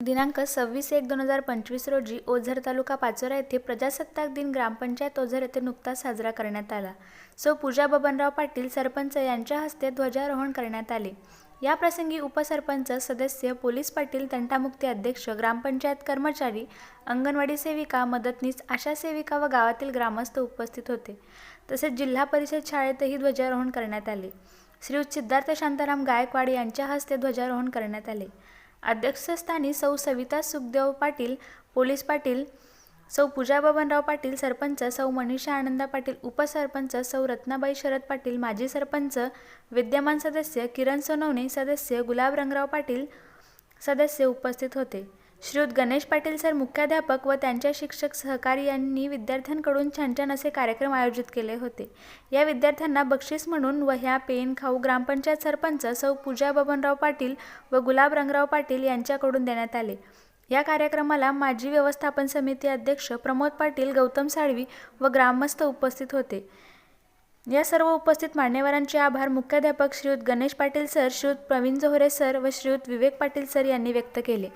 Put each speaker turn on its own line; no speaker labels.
दिनांक सव्वीस एक दोन हजार पंचवीस रोजी ओझर तालुका पाचोरा येथे प्रजासत्ताक दिन ग्रामपंचायत ओझर येथे नुकताच साजरा करण्यात आला. सो पूजा बबनराव पाटील सरपंच यांच्या हस्ते ध्वजारोहण करण्यात आले. याप्रसंगी उपसरपंच सदस्य पोलीस पाटील तंटामुक्ती अध्यक्ष ग्रामपंचायत कर्मचारी अंगणवाडी सेविका मदतनीस आशा सेविका व गावातील ग्रामस्थ उपस्थित होते. तसेच जिल्हा परिषद शाळेतही ध्वजारोहण करण्यात आले. श्री सिद्धार्थ शांताराम गायकवाड यांच्या हस्ते ध्वजारोहण करण्यात आले. अध्यक्षस्थानी सौ सविता सुखदेव पाटील पोलीस पाटील सौ पूजा बबनराव पाटील सरपंच सौ मनीषा आनंदा पाटील उपसरपंच सौ रत्नाबाई शरद पाटील माजी सरपंच विद्यमान सदस्य किरण सोनवणे सदस्य गुलाब रंगराव पाटील सदस्य उपस्थित होते. श्रीयुत गणेश पाटील सर मुख्याध्यापक व त्यांच्या शिक्षक सहकारी यांनी विद्यार्थ्यांकडून छान छान असे कार्यक्रम आयोजित केले होते. या विद्यार्थ्यांना बक्षीस म्हणून वह्या पेन खाऊ ग्रामपंचायत सरपंच सौ पूजा बबनराव पाटील व गुलाब रंगराव पाटील यांच्याकडून देण्यात आले. या कार्यक्रमाला माजी व्यवस्थापन समिती अध्यक्ष प्रमोद पाटील गौतम साळवी व ग्रामस्थ उपस्थित होते. या सर्व उपस्थित मान्यवरांचे आभार मुख्याध्यापक श्रीयुत गणेश पाटील सर श्रीयुत प्रवीण जोहरे सर व श्रीयुत विवेक पाटील सर यांनी व्यक्त केले.